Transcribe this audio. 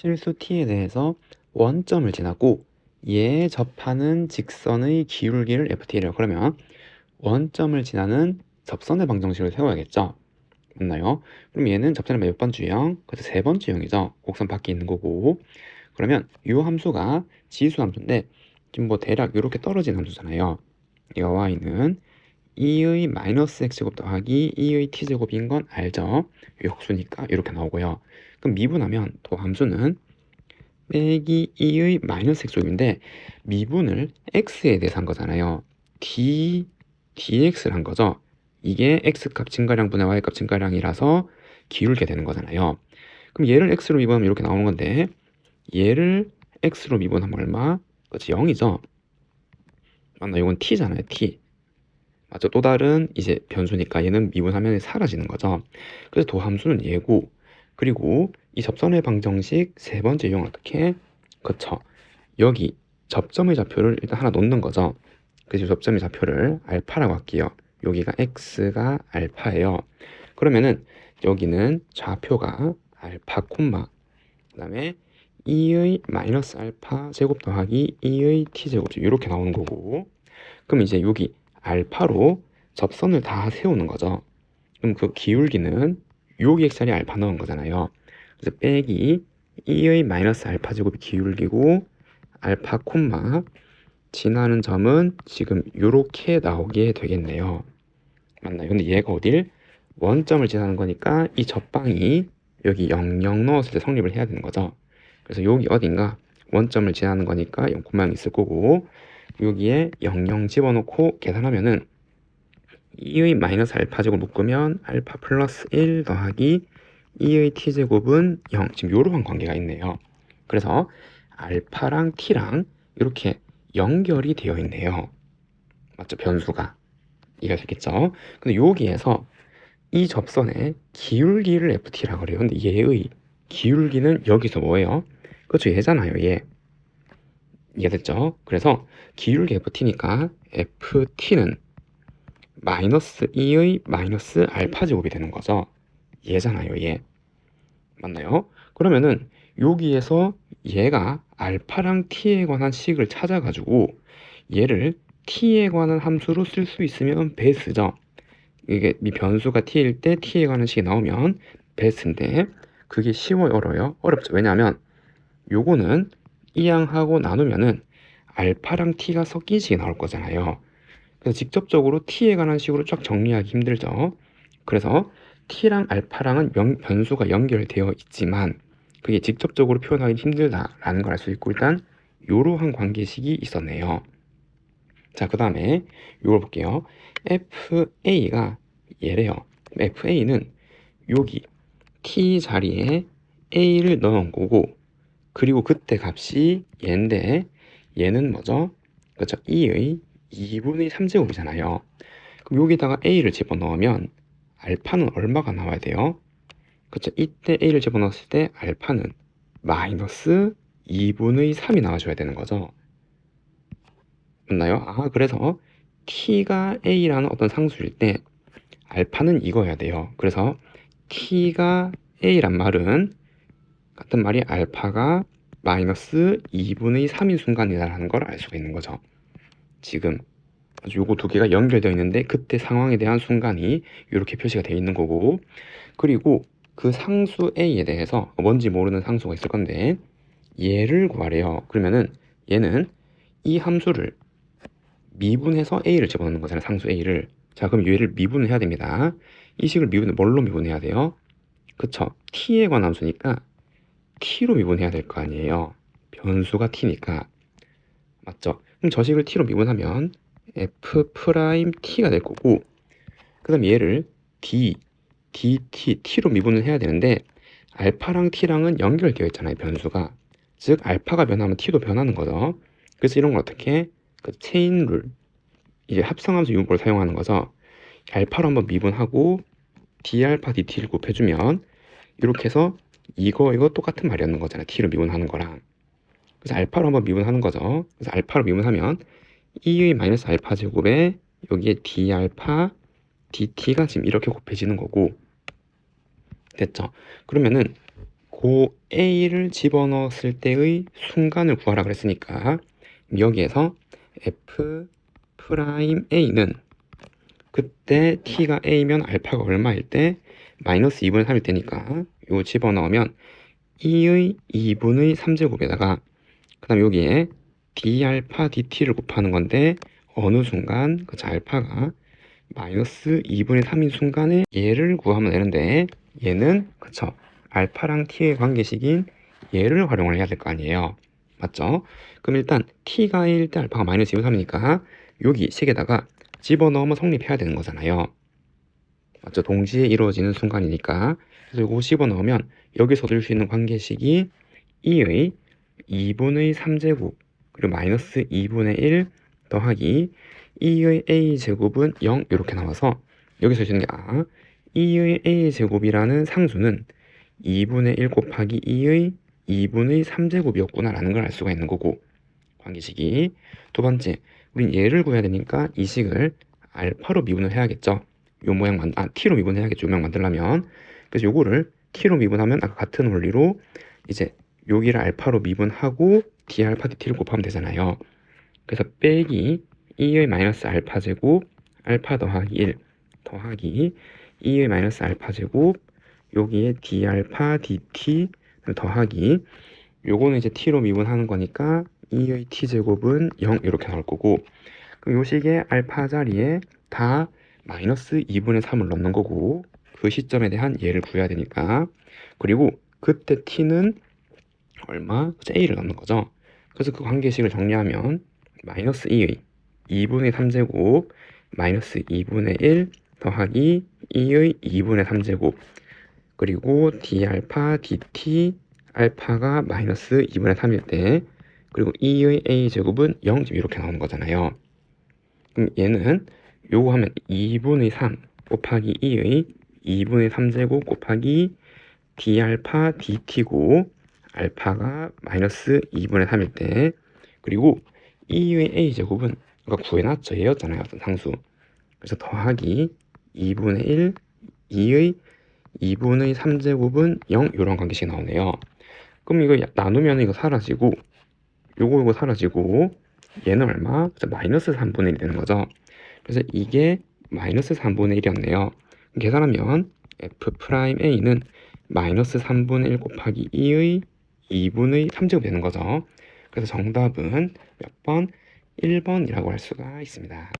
실수 t에 대해서 원점을 지나고 얘에 접하는 직선의 기울기를 ft라고 그러면 원점을 지나는 접선의 방정식을 세워야겠죠. 맞나요? 그럼 얘는 접선의 몇 번째 유형? 그래서 세 번째 유형이죠. 곡선 밖에 있는 거고 그러면 이 함수가 지수 함수인데 지금 뭐 대략 이렇게 떨어지는 함수잖아요. 이가 y는 2의 마이너스 x제곱 더하기 2의 t제곱인 건 알죠? 이 역수니까 이렇게 나오고요. 그럼 미분하면 도 함수는 빼기 2의 마이너스 x제곱인데 미분을 x에 대해서 한 거잖아요. d, dx를 한 거죠. 이게 x값 증가량분의 y값 증가량이라서 기울게 되는 거잖아요. 그럼 얘를 x로 미분하면 이렇게 나오는 건데 얘를 x로 미분하면 얼마? 그렇지 0이죠. 맞나? 이건 t잖아요. t. 맞죠? 또 다른 이제 변수니까 얘는 미분하면 사라지는 거죠. 그래서 도함수는 얘고 그리고 이 접선의 방정식 세 번째 유형 어떻게? 그쵸. 여기 접점의 좌표를 일단 하나 놓는 거죠. 그래서 접점의 좌표를 알파라고 할게요. 여기가 x가 알파예요. 그러면은 여기는 좌표가 알파 콤마 그 다음에 2의 마이너스 알파 제곱 더하기 2의 t 제곱 이렇게 나오는 거고 그럼 이제 여기 알파로 접선을 다 세우는 거죠. 그럼 그 기울기는 여기 x자리 알파 넣은 거잖아요. 그래서 빼기 2의 마이너스 알파 제곱이 기울기고 알파 콤마 지나는 점은 지금 이렇게 나오게 되겠네요. 맞나요? 근데 얘가 어딜? 원점을 지나는 거니까 이 접방이 여기 00 넣었을 때 성립을 해야 되는 거죠. 그래서 여기 어딘가 원점을 지나는 거니까 0콤마이 있을 거고 여기에 00 집어넣고 계산하면은 2의 마이너스 알파 제곱 묶으면 알파 플러스 1 더하기 2의 t제곱은 0 지금 요런 관계가 있네요. 그래서 알파랑 t랑 이렇게 연결이 되어 있네요. 맞죠? 변수가. 이해가 되겠죠? 근데 여기에서 이 접선의 기울기를 ft라고 그래요. 근데 얘의 기울기는 여기서 뭐예요? 그렇죠. 얘잖아요. 얘. 이해됐죠? 그래서 기울기 ft니까 ft는 마이너스 2의 마이너스 알파 제곱이 되는 거죠. 얘잖아요. 얘. 맞나요? 그러면은 여기에서 얘가 알파랑 t에 관한 식을 찾아가지고 얘를 t에 관한 함수로 쓸 수 있으면 베스죠. 이게 이 변수가 t일 때 t에 관한 식이 나오면 베스인데 그게 쉬워요, 어려요? 어렵죠. 왜냐하면 요거는 이항하고 나누면은 알파랑 t가 섞인 식이 나올 거잖아요. 직접적으로 t에 관한 식으로 쫙 정리하기 힘들죠. 그래서 t랑 알파랑은 연, 변수가 연결되어 있지만 그게 직접적으로 표현하기 힘들다라는 걸 알 수 있고 일단 이러한 관계식이 있었네요. 자, 그 다음에 이걸 볼게요. FA가 얘래요. FA는 여기 T 자리에 A를 넣은 거고 그리고 그때 값이 얘인데 얘는 뭐죠? 그렇죠. 2의 2분의 3제 곱이잖아요. 그럼 여기다가 A를 집어넣으면 알파는 얼마가 나와야 돼요? 그렇죠. 이때 A를 집어넣었을 때 알파는 마이너스 2분의 3이 나와줘야 되는 거죠. 맞나요? 아, 그래서 t가 a라는 어떤 상수일 때 알파는 이거여야 돼요. 그래서 t가 a란 말은 같은 말이 알파가 마이너스 2분의 3인 순간이다라는 걸 알 수가 있는 거죠. 지금 요거 두 개가 연결되어 있는데 그때 상황에 대한 순간이 이렇게 표시가 되어 있는 거고 그리고 그 상수 a에 대해서 뭔지 모르는 상수가 있을 건데 얘를 구하래요. 그러면은 얘는 이 함수를 미분해서 a를 집어넣는 거잖아요. 상수 a를. 자, 그럼 얘를 미분을 해야 됩니다. 이 식을 미분을 뭘로 미분해야 돼요? 그쵸. t에 관한 함수니까 t로 미분해야 될 거 아니에요. 변수가 t니까. 맞죠? 그럼 저 식을 t로 미분하면 f 프라임 t가 될 거고 그 다음 얘를 d, dt, t로 미분을 해야 되는데 알파랑 t랑은 연결되어 있잖아요. 변수가. 즉 알파가 변하면 t도 변하는 거죠. 그래서 이런 걸 어떻게 그 체인 룰 이제 합성함수 유무법을 사용하는 거죠. 알파로 한번 미분하고 d알파 dt를 곱해주면 이렇게 해서 이거 이거 똑같은 말이었는 거잖아요. t로 미분하는 거랑 그래서 알파로 한번 미분하는 거죠. 그래서 알파로 미분하면 2의 마이너스 알파 제곱에 여기에 d알파 dt가 지금 이렇게 곱해지는 거고 됐죠. 그러면은 고 a를 집어넣었을 때의 순간을 구하라 그랬으니까 여기에서 f 프라임 a는 그때 t가 a면 알파가 얼마일 때 마이너스 2분의 3일 때니까 이거 집어넣으면 2의 2분의 3제곱에다가 그 다음 여기에 d알파 dt를 곱하는 건데 어느 순간 그 알파가 마이너스 2분의 3인 순간에 얘를 구하면 되는데 얘는 그쵸 알파랑 t의 관계식인 얘를 활용을 해야 될 거 아니에요 맞죠? 그럼 일단 t가 1일 때 알파가 마이너스 2분의 3이니까 여기 식에다가 집어넣으면 성립해야 되는 거잖아요 맞죠? 동시에 이루어지는 순간이니까 이거 집어넣으면 여기서 들수 있는 관계식이 2의 2분의 3제곱 그리고 마이너스 2분의 1 더하기 2의 a 제곱은 0 이렇게 나와서 여기서 주는 게 아, 2의 a 제곱이라는 상수는 2분의 1 곱하기 2의 2분의 3제곱이었구나 라는 걸 알 수가 있는 거고 관계식이. 두 번째 우린 얘를 구해야 되니까 이 식을 알파로 미분을 해야겠죠? 요 모양 만, 아 t로 미분해야겠죠? 요 모양 만들려면. 그래서 요거를 t로 미분하면 아까 같은 원리로 이제 여기를 알파로 미분하고 d 알파 dt를 곱하면 되잖아요. 그래서 빼기 2의 마이너스 알파 제곱 알파 더하기 1 더하기 2의 마이너스 알파 제곱 여기에 d 알파 dt 더하기 요거는 이제 t로 미분하는 거니까 2의 t 제곱은 0 이렇게 나올 거고 그럼 요 식의 알파 자리에 다 마이너스 2분의 3을 넣는 거고 그 시점에 대한 얘를 구해야 되니까 그리고 그때 t는 얼마? a를 넣는 거죠. 그래서 그 관계식을 정리하면 마이너스 2의 2분의 3제곱 마이너스 2분의 1 더하기 2의 2분의 3제곱. 그리고 d 알파 dt 알파가 마이너스 2분의 3일 때 그리고 2의 a 제곱은 0 이렇게 나오는 거잖아요. 그럼 얘는 요거 하면 2분의 3 곱하기 2의 2분의 3제곱 곱하기 d 알파 dt고 알파가 마이너스 2분의 3일 때. 그리고 2의 a 제곱은 아까 구해놨죠 얘였잖아요 어떤 상수. 그래서 더하기 2분의 1 2의 2분의 3제곱은 0 이런 관계식이 나오네요. 그럼 이거 나누면 이거 사라지고 요거 요거 사라지고 얘는 얼마? 마이너스 3분의 1이 되는 거죠. 그래서 이게 마이너스 3분의 1이었네요. 계산하면 f 프라임 a는 마이너스 3분의 1 곱하기 2의 2분의 3제곱 되는 거죠 그래서 정답은 몇 번? 1번이라고 할 수가 있습니다